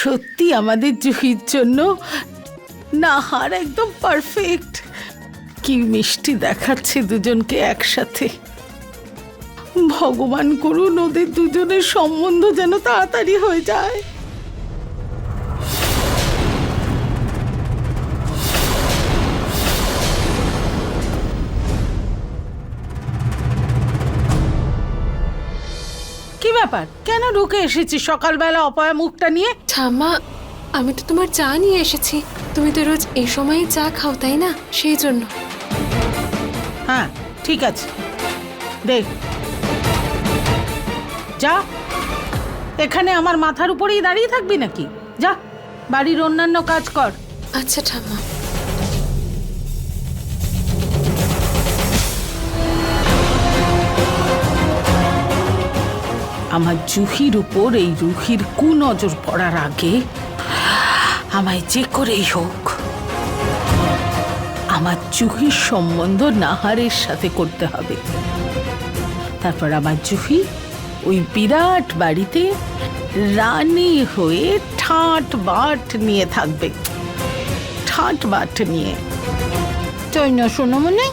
সত্যি আমাদের জুহির জন্য নাহার একদম পারফেক্ট কি মিষ্টি দেখাচ্ছে দুজনকে একসাথে। ভগবান করুন ওদের দুজনের সম্বন্ধ যেন তাড়াতাড়ি হয়ে যায়। ব্যাপার? কেন ঢুকে এসেছি? সকালবেলা অপয়া মুখটা নিয়ে? ঠাম্মা আমি তো তোমার চা নিয়ে এসেছি। তুমি তো রোজ এই সময়ে চা খাও তাই না? সেই জন্য। হ্যাঁ ঠিক আছে। দেখ। যা। এখানে আমার মাথার উপরেই দাঁড়িয়ে থাকবি নাকি? যা বাড়ির অন্যান্য কাজ কর। আচ্ছা ঠাম্মা। আমার জুহির উপর এই রুহির কুনজর পড়ার আগে আমায় যে করেই হোক, আমার জুহির সম্বন্ধ নাহারের সাথে করতে হবে। তারপর আমার জুহি ওই বিরাট বাড়িতে রানী হয়ে ঠাট বাট নিয়ে থাকবে। ঠাট বাট নিয়ে। তাই না সোনামনে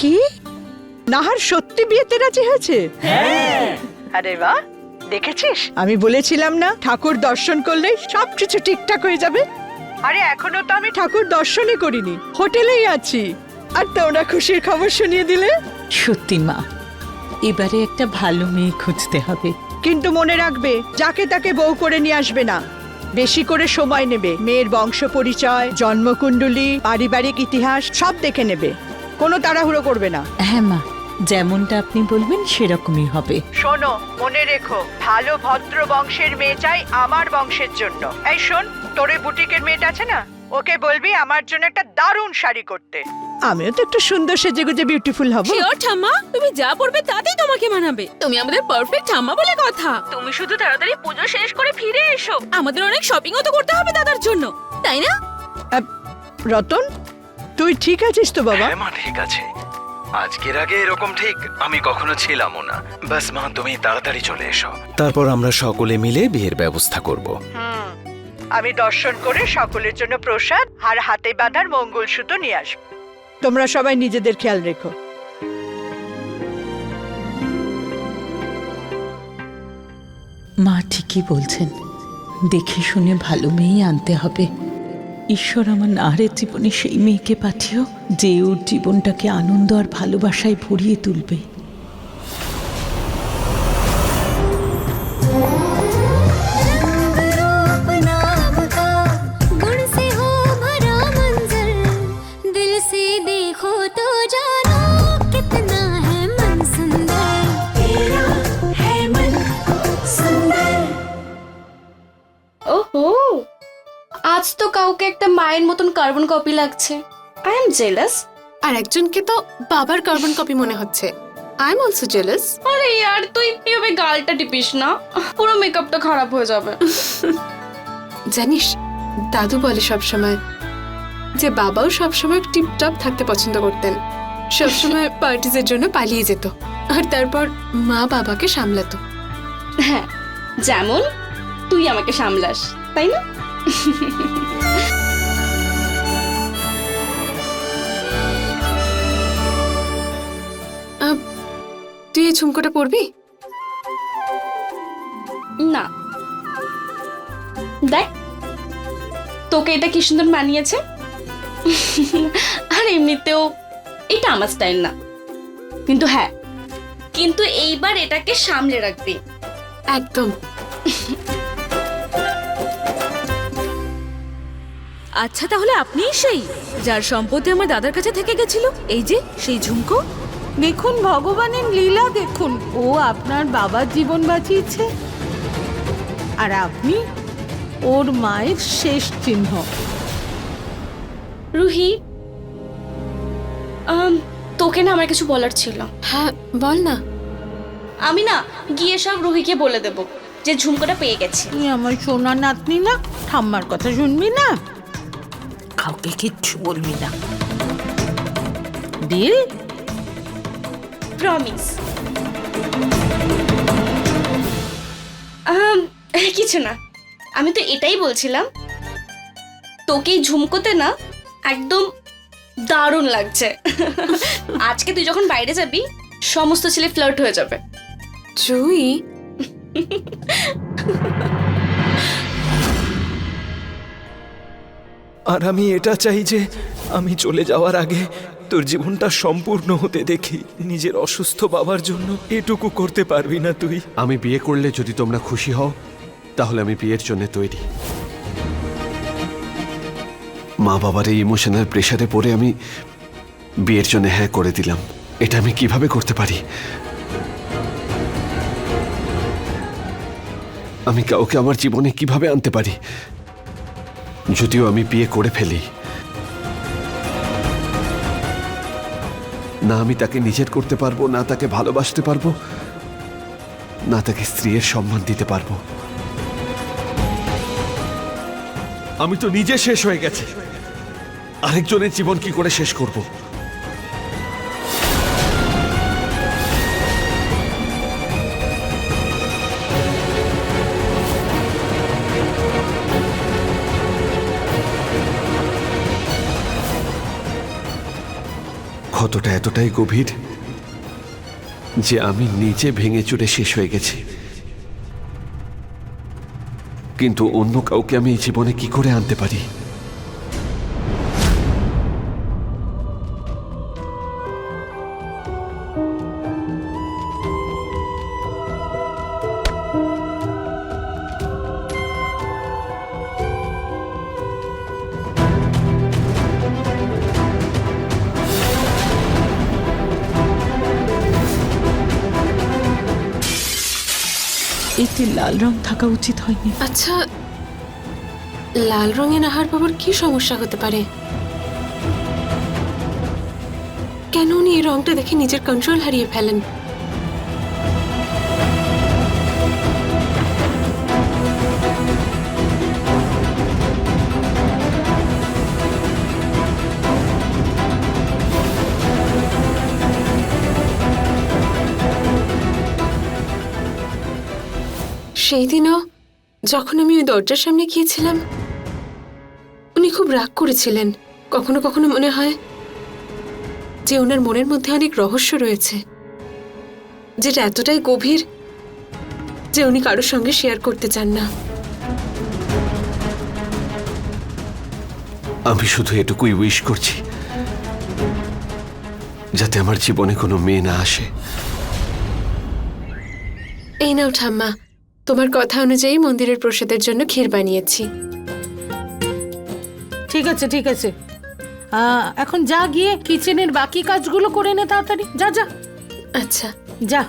কি? নাহার সত্যি বিয়েতে রাজি হয়েছে? আরে বাহ দেখেছিস? আমি বলেছিলাম না ঠাকুর দর্শন করলেই সবকিছু ঠিকঠাক হয়ে যাবে। আরে এখনও তো আমি ঠাকুর দর্শনই করিনি হোটেলেই আছি। আর তোমরা খুশির খবর শুনিয়ে দিলে? সত্যি মা এবারে একটা ভালো মেয়ে খুঁজতে হবে। কিন্তু মনে রাখবে যাকে তাকে বউ করে নিয়ে আসবে না। বেশি করে সময় নেবে মেয়ের বংশ পরিচয় জন্মকুণ্ডলী পারিবারিক ইতিহাস সব দেখে নেবে। কোনো তাড়াহুড়ো করবে না। হ্যাঁ মা। যেমনটা আপনি বলবেন সেরকমই হবে। শোনো মনে রেখো ভালো ভদ্র বংশের মেয়ে চাই আমার বংশের জন্য। এই শোন তোরে বুটিকের মেয়েটা আছে না? ওকে বলবি আমার জন্য একটা দারুণ শাড়ি করতে। আমিও তো একটু সুন্দর সেজে গুজে বিউটিফুল হব। শিওর ঠাম্মা। তুমি যা পড়বে তাতেই তোমাকে মানাবে। তুমি আমাদের পারফেক্ট ঠাম্মা বলে কথা। তুমি শুধু তাড়াতাড়ি পুজো শেষ করে ফিরে এসো। আমাদের অনেক শপিংও তো করতে হবে দাদার জন্য। তাই না? রতন? তুই ঠিক আছিস তো বাবা? হ্যাঁ মা ঠিক আছে। আজকের আগে এরকম ঠিক আমি কখনো ছিলামও না। বাস মা তুমি তাড়াতাড়ি চলে এসো। তারপর আমরা সকলে মিলে বিয়ের ব্যবস্থা করব। আমি দর্শন করে সকলের জন্য প্রসাদ আর হাতে বাঁধার মঙ্গলসূত্র নিয়ে আসব। তোমরা সবাই নিজেদের খেয়াল রেখো। মা ঠিকই বলছেন। দেখে শুনে ভালো মেয়েই আনতে হবে। ঈশ্বর আমার নাহারের জীবনে সেই মেয়েকে পাঠিও যে ওর জীবনটাকে আনন্দ আর ভালোবাসায় ভরিয়ে তুলবে। আজ তো কাউকে একটা মায়ের মতন কার্বন কপি লাগছে। আই এম জেলাস আর একজনকে তো বাবার কার্বন কপি মনে হচ্ছে। আই এম অলসো জেলাস আরে ইয়ার তুই এভাবে গালটা টিপিস না। পুরো মেকআপটা খারাপ হয়ে যাবে। জানিস দাদু বলে সব সময় যে বাবাও সবসময় টিপটপ থাকতে পছন্দ করতেন। সবসময় পার্টিজের জন্য পালিয়ে যেত। আর তারপর মা বাবাকে সামলাতো। হ্যাঁ যেমন তুই আমাকে সামলাস তাই না? তুই এই ঝুমকোটা পরবি? না। দেখ তোকে এটা কি সুন্দর মানিয়েছে? আর এমনিতেও এটা আমার স্টাইল না। কিন্তু হ্যাঁ কিন্তু এইবার এটাকে সামলে রাখবি। একদম। আচ্ছা তাহলে আপনিই সেই যার সম্পত্তি আমার দাদার কাছে থেকে গেছিল। এই যে সেই ঝুমকো। দেখুন ভগবানের লীলা দেখুন। ও আপনার বাবার জীবন বাঁচিয়েছে। আর আপনি ওর মায়ের শেষ চিহ্ন। রুহি আম, তোকে না আমার কিছু বলার ছিল। হ্যাঁ বল না। আমি না গিয়ে সব রুহিকে বলে দেব যে ঝুমকোটা পেয়ে গেছি। আমার সোনা নাতনি না? ঠাম্মার কথা শুনবি না? কাউকে কিচ্ছু বলবি না। ডিল প্রমিস কিছু না। আমি তো এটাই বলছিলাম। তোকে ঝুমকোতে না একদম দারুণ লাগছে। আজকে তুই যখন বাইরে যাবি সমস্ত ছেলে ফ্লার্ট হয়ে যাবে। জুই? আর আমি এটা চাই যে আমি চলে যাওয়ার আগে তোর জীবনটা সম্পূর্ণ হতে দেখি। নিজের অসুস্থ বাবার জন্য এটুকু করতে পারবি না তুই। আমি বিয়ে করলে যদি তোমরা খুশি হও, তাহলে আমি বিয়ের জন্য তৈরি। মা বাবার এই ইমোশনাল প্রেশারে পড়ে আমি বিয়ের জন্য হ্যাঁ করে দিলাম। এটা আমি কীভাবে করতে পারি? আমি কাউকে আমার জীবনে কীভাবে আনতে পারি? যদিও আমি বিয়ে করে ফেলি। না আমি তাকে নিজের করতে পারব, না তাকে ভালোবাসতে পারব, না তাকে স্ত্রীর সম্মান দিতে পারব। আমি তো নিজে শেষ হয়ে গেছে। আরেকজনের জীবন কি করে শেষ করব? ক্ষতটা এতটাই গভীর যে আমি নিজে ভেঙে চুরে শেষ হয়ে গেছি। কিন্তু অন্য কাউকে আমি জীবনে কি করে আনতে পারি? লাল রং থাকা উচিত হয়নি। আচ্ছা লাল রঙে নাহার বাবুর কি সমস্যা হতে পারে? কেন উনি এই রংটা দেখে নিজের কন্ট্রোল হারিয়ে ফেলেন? সেই দিনও যখন আমি ওই দরজার সামনে গিয়েছিলাম উনি খুব রাগ করেছিলেন। কখনো কখনো মনে হয় যে ওনার মনের মধ্যে অনেক রহস্য রয়েছে যেটা এতটাই গভীর যে উনি কারোর সঙ্গে শেয়ার করতে চান না। আমি শুধু এটুকুই উইশ করছি যাতে আমার জীবনে কোনো মেয়ে না আসে। এই নাও ঠাম্মা তোমার কথা অনুযায়ী মন্দিরের প্রসাদের জন্য ক্ষীর বানিয়েছি। ঠিক আছে ঠিক আছে। আহ, এখন যা গিয়ে কিচেনের বাকি কাজগুলো করে নে তাড়াতাড়ি। যা যা। আচ্ছা। যা।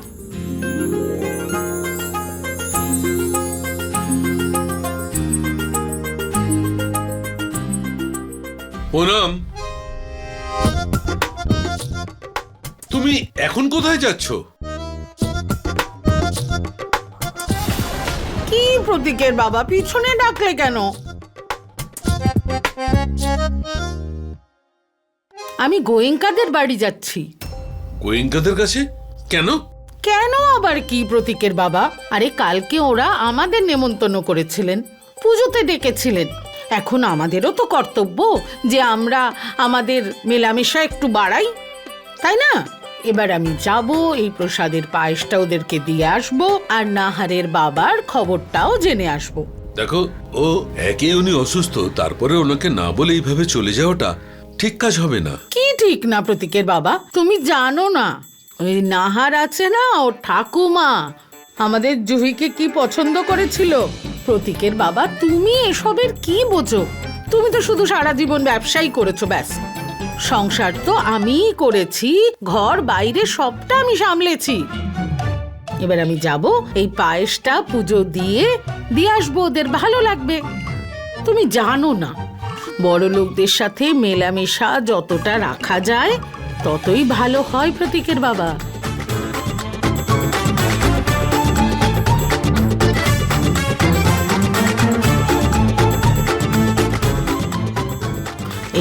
পুনম। তুমি এখন কোথায় যাচ্ছ? প্রতীকের বাবা পিছনে ডাকলে কেন? আমি গোয়েঙ্কাদের বাড়ি যাচ্ছি। গোয়েঙ্কাদের কাছে? কেন? কেন আবার কি প্রতীকের বাবা? আরে কালকে ওরা আমাদের নেমন্তন্ন করেছিলেন পুজোতে ডেকেছিলেন। এখন আমাদেরও তো কর্তব্য যে আমরা আমাদের মেলামেশা একটু বাড়াই তাই না? এবার আমি যাব এই প্রসাদের পায়েসটা ওদেরকে দিয়ে আসব আর নাহারের বাবার খবরটাও জেনে আসব। দেখো ও একে উনি অসুস্থ তারপরে ওনাকে না বলে এইভাবে চলে যাওয়াটা ঠিক কাজ হবে না। কি ঠিক না প্রতীকের বাবা? তুমি জানো না ওই নাহার আছে না ও ঠাকুমা। আমাদের জুহিকে কি পছন্দ করেছিল? প্রতীকের বাবা তুমি এসবের কি বোঝো? তুমি তো শুধু সারা জীবন ব্যবসাই করেছ ব্যাস। সংসার তো আমিই করেছি, ঘর, বাইরে সবটা আমি সামলেছি। এবার আমি যাব, এই পায়েসটা পুজো দিয়ে দিয়ে আসব ওদের, ভালো লাগবে। তুমি জানো না বড় লোকদের সাথে মেলামেশা যতটা রাখা যায়, ততই ভালো হয় প্রতীকের বাবা।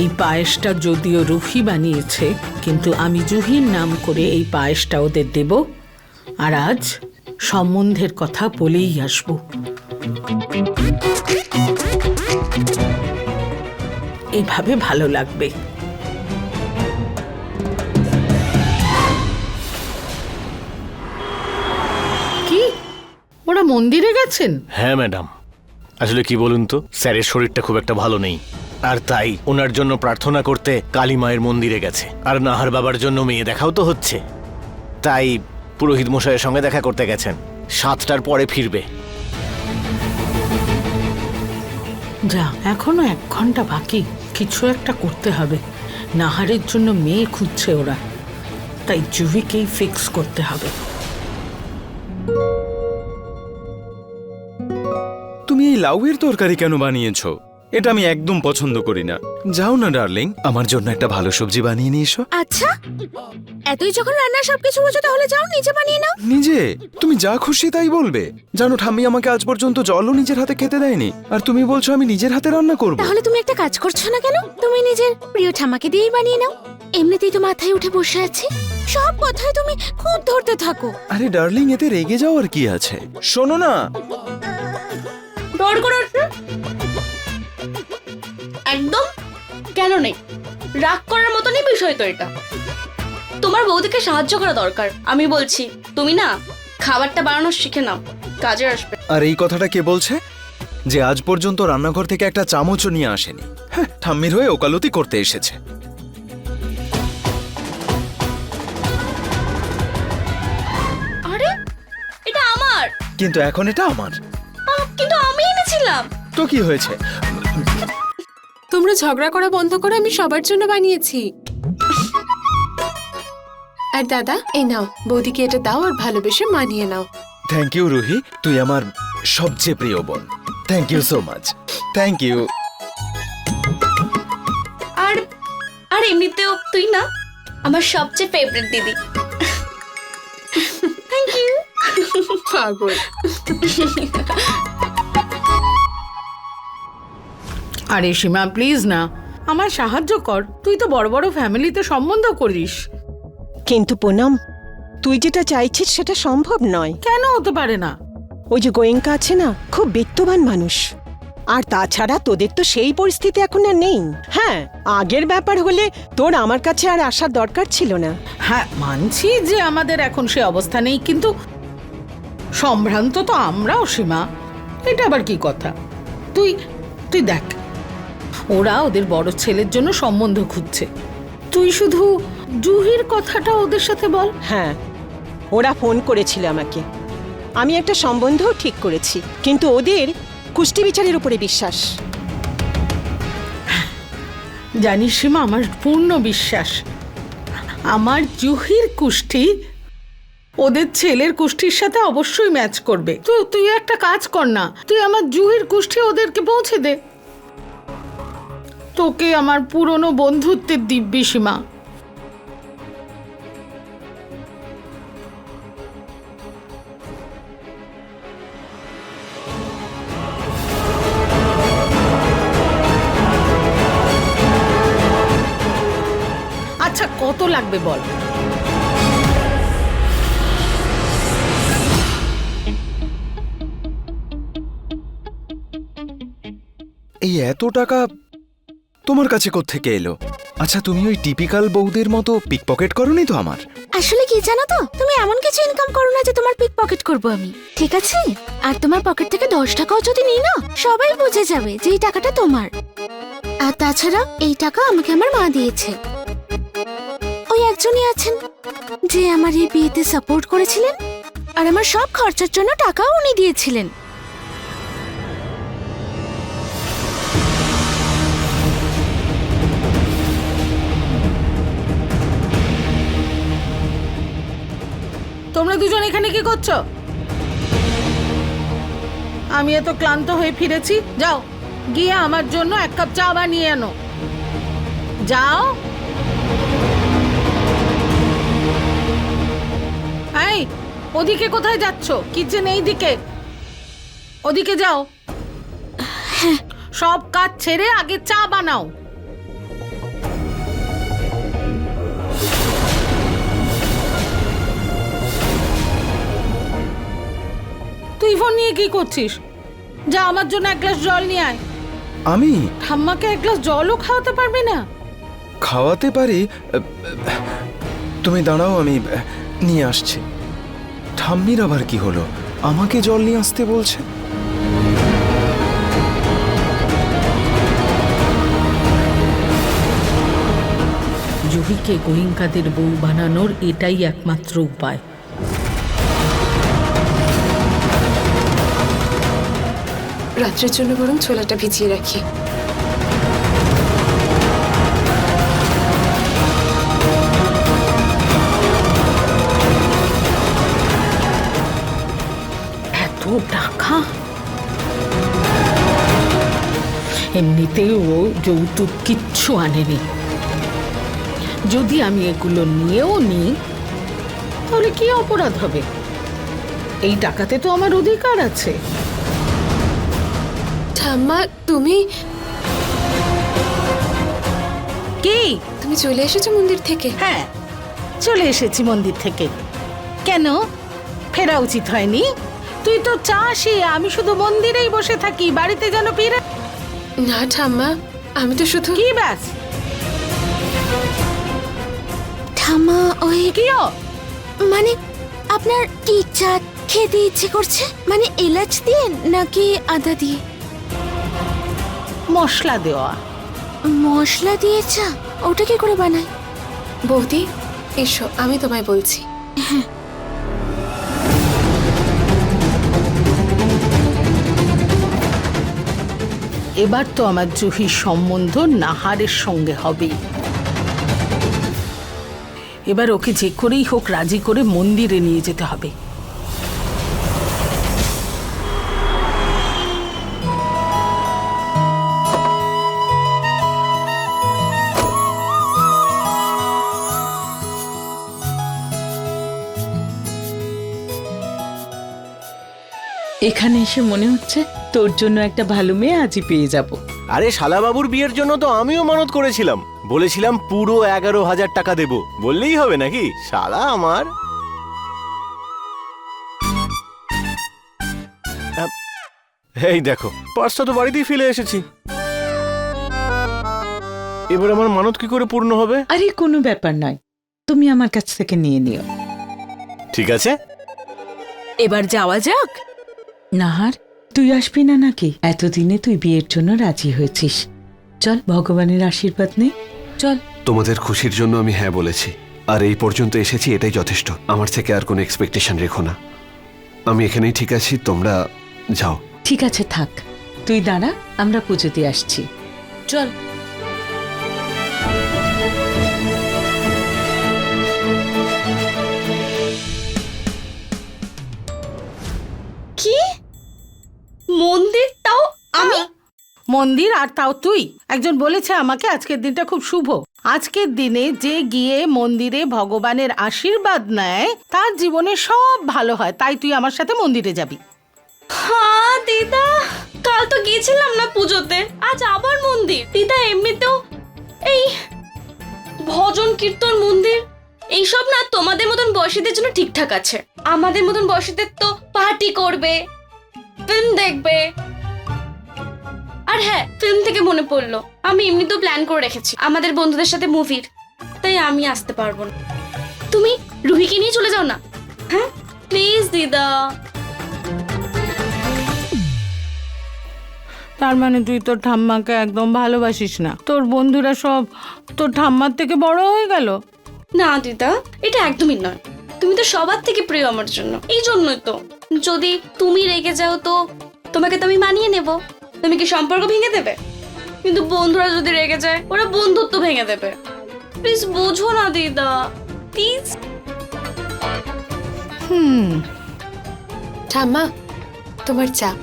এই পায়েসটা যদিও রুফি বানিয়েছে, কিন্তু আমি জুহির নাম করে এই পায়েসটা ওদের দেব। আর আজ সম্বন্ধের কথা বলেই আসব। এইভাবে ভালো লাগবে। কি? ওরা মন্দিরে গেছেন? হ্যাঁ ম্যাডাম। আসলে কি বলুন তো, স্যারের শরীরটা খুব একটা ভালো নেই। আর তাই ওনার জন্য প্রার্থনা করতে কালী মায়ের মন্দিরে গেছে। আর নাহার বাবার জন্য মেয়ে দেখাও তো হচ্ছে। তাই পুরোহিত মশাইয়ের সঙ্গে দেখা করতে গেছেন। সাতটার পরে ফিরবে। যা, এখনও এক ঘণ্টা বাকি। কিছু একটা করতে হবে। নাহারের জন্য মেয়ে খুঁজছে ওরা। তাই জুভিকেই ফিক্স করতে হবে। এই লাউয়ের তরকারি কেন বানিয়েছো? এটা আমি একদম পছন্দ করি না। যাও না ডার্লিং আমার জন্য একটা ভালো সবজি বানিয়ে নিয়ে এসো। আচ্ছা এতই যখন রান্নার সবকিছু বোঝো তাহলে যাও নিজে বানিয়ে নাও। নিজে? তুমি যা খুশি তাই বলবে। জানো ঠাম্মি আমাকে আজ পর্যন্ত জলও নিজের হাতে খেতে দেয়নি। আর তুমি বলছো আমি নিজের হাতে রান্না করব। তাহলে তুমি একটা কাজ করছ না কেন? তুমি নিজের প্রিয় ঠামাকে দিয়েই বানিয়ে নাও। এমনিতেই তো মাথায় উঠে বসে আছে। সব কথায় তুমি খুব ধরতে থাকো। আরে ডার্লিং এতে রেগে যাওয়ার কি আছে? শোনো না। ডর করে উঠবে একদম? কেন নেই? রাগ করার মতনই বিষয় তো এটা। তোমার বৌদিকে সাহায্য করা দরকার। আমি বলছি তুমি না খাবারটা বানানো শিখে নাও কাজে আসবে। আর এই কথাটা কে বলছে? যে আজ পর্যন্ত রান্নাঘর থেকে একটা চামচও নিয়ে আসেনি। হ্যাঁ, ঠাম্মির হয়ে ওকালতি করতে এসেছে। আরে এটা আমার। কিন্তু এখন এটা আমার। কিন্তু আমি তো কি হয়েছে? তোমরা ঝগড়া করা বন্ধ করো আমি সবার জন্য বানিয়েছি। আর দাদা এই নাও বৌদিকে এটা দাও আর ভালোবেসে মানিয়ে নাও। Thank you Ruhi. তুই আমার সবচেয়ে প্রিয় বোন। Thank you so much thank you আর আর এমনিতেও তুই না আমার সবচেয়ে ফেভারিট দিদি। থ্যাংক ইউ পাগল। আরে সীমা প্লিজ না। আমার সাহায্য কর। তুই তো বড় বড় ফ্যামিলিতে সম্বন্ধ করিস। কিন্তু পুনম তুই যেটা চাইছিস সেটা সম্ভব নয়। কেন হতে পারে না? ওই যে গোয়েঙ্কা আছে না খুব বিত্তবান মানুষ। আর তাছাড়া তোদের তো সেই পরিস্থিতি এখন আর নেই। হ্যাঁ আগের ব্যাপার হলে তোর আমার কাছে আর আসার দরকার ছিল না। হ্যাঁ মানছি যে আমাদের এখন সে অবস্থা নেই কিন্তু সম্ভ্রান্ত তো আমরাও সীমা। এটা আবার কি কথা? তুই তুই দেখ ওরা ওদের বড় ছেলের জন্য সম্বন্ধ খুঁজছে। তুই শুধু জুহির কথাটা ওদের সাথে বল। হ্যাঁ ওরা ফোন করেছিল আমাকে। আমি একটা সম্বন্ধও ঠিক করেছি কিন্তু ওদের কুষ্টি বিচারের উপরে বিশ্বাস। জানিস সীমা আমার পূর্ণ বিশ্বাস। আমার জুহির কুষ্টি ওদের ছেলের কুষ্টির সাথে অবশ্যই ম্যাচ করবে। তো তুই একটা কাজ কর না তুই আমার জুহির কুষ্টি ওদেরকে পৌঁছে দে। তোকে আমার পুরনো বন্ধুত্বের দিব্যি সীমা। আচ্ছা কত লাগবে বল? এই এত টাকা তোমার কাছে কোত্থেকে এলো? আচ্ছা তুমি ওই টিপিক্যাল বউদের মতো পিক পিকপকেট করনি তো আমার? আসলে কি জানো তো? তুমি এমন কিছু ইনকাম করো না যে তোমার পিক পকেট করব আমি। ঠিক আছে? আর তোমার পকেট থেকে দশ টাকাও যদি নিই না, সবাই বুঝে যাবে যে এই টাকাটা তোমার। আর তাছাড়া এই টাকা আমাকে আমার মা দিয়েছে। ওই একজনই আছেন, যে আমার এই বিয়েতে সাপোর্ট করেছিলেন, আর আমার সব খরচার জন্য টাকাও উনি দিয়েছিলেন। দুজন এখানে কি করছ? আমি এত ক্লান্ত হয়ে ফিরেছি। যাও, গিয়ে আমার জন্য এক কাপ চা বানিয়ে আনো। যাও। এই, ওদিকে কোথায় যাচ্ছ? কিচেন এই দিকে ওদিকে যাও। সব কাজ ছেড়ে আগে চা বানাও। ফোন নিয়ে কি করছিস? যা আমার জন্য এক গ্লাস জল নিয়ে আয়। আমি? ঠাম্মাকে এক গ্লাস জলও খাওয়াতে পারবি না? খাওয়াতে পারি? তুমি দাঁড়াও আমি নিয়ে আসছি। ঠাম্মির আবার কি হলো? আমাকে জল নিয়ে আসতে বলছে? জুহিকে গোয়েঙ্কাদের বউ বানানোর এটাই একমাত্র উপায়। রাত্রের জন্য বরং ছোলাটা ভিজিয়ে রাখি। এত টাকা? এমনিতেও ও যৌতুক কিচ্ছু আনেনি। যদি আমি এগুলো নিয়েও নিই, তাহলে কি অপরাধ হবে? এই টাকাতে তো আমার অধিকার আছে। ঠাম্মা তুমি? কি? তুমি চলে এসেছ মন্দির থেকে? হ্যাঁ চলে এসেছি মন্দির থেকে। কেন? ফেরা উচিত হয়নি? তুই তো চাষি আমি শুধু মন্দিরেই বসে থাকি বাড়িতে যেন ফিরে না ঠাম্মা আমি তো শুধু কি ব্যাস? ঠাম্মা ওই কিও মানে আপনার কি চা খেতে ইচ্ছে করছে? মানে এলাচ দিয়ে নাকি আদা দিয়ে? মশলা দেওয়া। মশলা দিয়ে চা ওটা কি করে বানায়? বৌদি এসো আমি তোমায় বলছি। এবার তো আমার জুহির সম্বন্ধ নাহারের সঙ্গে হবে। এবার ওকে যে করেই হোক রাজি করে মন্দিরে নিয়ে যেতে হবে। এখানে এসে মনে হচ্ছে তোর জন্য একটা ভালো মেয়ে আজই পেয়ে যাব। আরে শালাবাবুর বিয়ের জন্য তো আমিও মানত করেছিলাম। বলেছিলাম পুরো এগারো হাজার টাকা দেব। বললেই হবে নাকি? শালা আমার। এই দেখো পার্সটা তো বাড়িতেই ফেলে এসেছি। এবার আমার মানত কি করে পূর্ণ হবে? আরে কোনো ব্যাপার নয় তুমি আমার কাছ থেকে নিয়ে নিও। ঠিক আছে। এবার যাওয়া যাক। নাহার তুই আসবি না নাকি? এতদিনে তুই বিয়ের জন্য রাজি হয়েছিস। চল ভগবানের আশীর্বাদ নে। চল। তোমাদের খুশির জন্য আমি হ্যাঁ বলেছি। আর এই পর্যন্ত এসেছি এটাই যথেষ্ট। আমার থেকে আর কোনো এক্সপেকটেশন রেখো না। আমি এখানেই ঠিক আছি তোমরা যাও। ঠিক আছে থাক। তুই দাঁড়া আমরা পুজোতে আসছি। চল। মন্দিরটাও আমি? মন্দির আর তাও তুই। একজন বলেছে আমাকে আজকের দিনটা খুব শুভ। আজকের দিনে যে গিয়ে মন্দিরে ভগবানের আশীর্বাদ নেয় তার জীবনে সব ভালো হয়। তাই তুই আমার সাথে মন্দিরে যাবি। হ্যাঁ দিদা কাল তো গিয়েছিলাম না পুজোতে। আজ আবার মন্দির। দিদা এমনিতেও এই ভজন কীর্তন মন্দির এইসব না তোমাদের মতন বয়সীদের জন্য ঠিকঠাক আছে। আমাদের মতন বয়সীদের তো পার্টি করবে। ফিল্ম দেখবে। আর হ্যাঁ ফিল্ম থেকে মনে পড়ল আমি এমনিতেও প্ল্যান করে রেখেছি আমাদের বন্ধুদের সাথে মুভির তাই আমি আসতে পারব না। তুমি রুহিকে নিয়ে চলে যাও না? হ্যাঁ? প্লিজ দিদা। তার মানে তুই তোর ঠাম্মাকে একদম ভালোবাসিস না? তোর বন্ধুরা সব তোর ঠাম্মার থেকে বড় হয়ে গেল? না দিদা এটা একদমই নয়। তুমি তো সবার থেকে প্রিয় আমার জন্য। এই জন্যই তো। যদি তুমি রেগে যাও তো তোমাকে তো আমি মানিয়ে নেব। তুমি কি সম্পর্ক ভেঙে দেবে? কিন্তু বন্ধুরা যদি রেগে যায় ওরা বন্ধুত্ব ভেঙে দেবে। প্লিজ বোঝো না দিদা। প্লিজ। হুম। ঠাম্মা তোমার চা।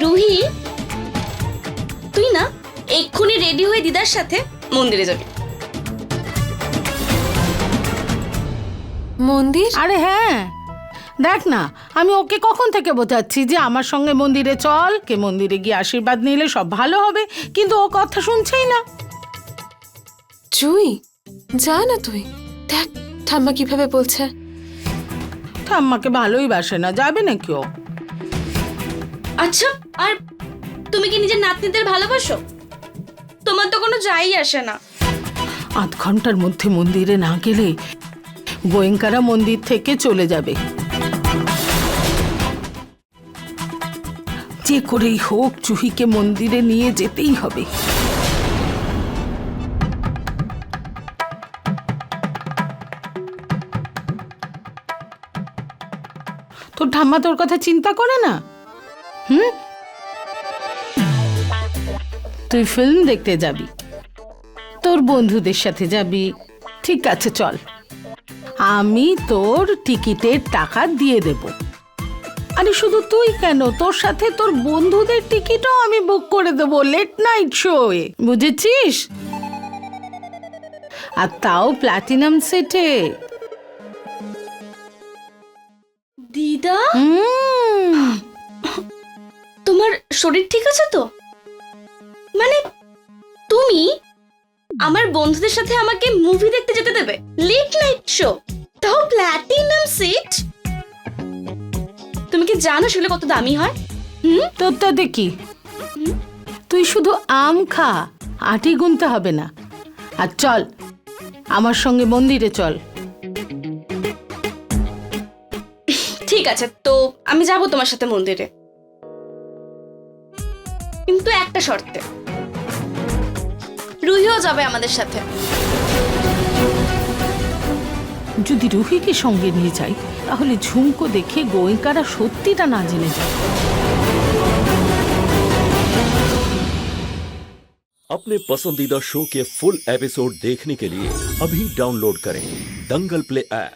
রুহি তুই না এক্ষুনি রেডি হয়ে দিদার সাথে মন্দিরে যাবি। মন্দির? আরে হ্যাঁ। দেখ না আমি ওকে কখন থেকে বোঝাচ্ছি যে আমার সঙ্গে মন্দিরে চল কে মন্দিরে গিয়ে আশীর্বাদ নিলে সব ভালো হবে কিন্তু ও কথা শুনছেই না। জুই যা না তুই। দেখ ঠাম্মা কীভাবে বলছে। ঠাম্মাকে ভালোই বাসে না যাবে না কেউ আচ্ছা আর তুমি কি নিজের নাতনিদের ভালোবাসো? তোমার তো কোনো যাই আসে না। আধ ঘণ্টার মধ্যে মন্দিরে না গেলে গোয়েঙ্কারা মন্দির থেকে চলে যাবে। যে করেই হোক চুহিকে মন্দিরে নিয়ে যেতেই হবে। তোর ঠাম্মা তোর কথা চিন্তা করে না? হুম? তুই ফিল্ম দেখতে যাবি। তোর বন্ধুদের সাথে যাবি। ঠিক আছে, চল। আমি তোর টিকিটের টাকা দিয়ে দেব। আরে শুধু তুই কেন? তোর সাথে তোর বন্ধুদের টিকিটও আমি বুক করে দেব লেট নাইট শোয়ে বুঝেছিস? আর তাও প্লাটিনাম সেটে দিদা? তোমার শরীর ঠিক আছে তো? মানে তুমি আমার বন্ধুদের সাথে আমাকে মুভি দেখতে যেতে দেবে। লেট নাইট শো তাও প্ল্যাটিনাম সিট তুমি কি জানো সেগুলো কত দামি হয়? হুম? তোর তো দেখি তুই শুধু আম খা আটি গুনতে হবে না। আর চল আমার সঙ্গে মন্দিরে চল। ঠিক আছে তো আমি যাব তোমার সাথে মন্দিরে। কিন্তু একটা শর্তে। রুহিও যাবে আমাদের সাথে যদি রুহিকে সঙ্গে নিয়ে যাই তাহলে ঝুমকো দেখে গোয়েঙ্কারা সত্যিটা না জেনে যায় अपने पसंदीदा शो के फुल एपिसोड देखने के लिए अभी डाउनलोड करें दंगल प्ले ऐप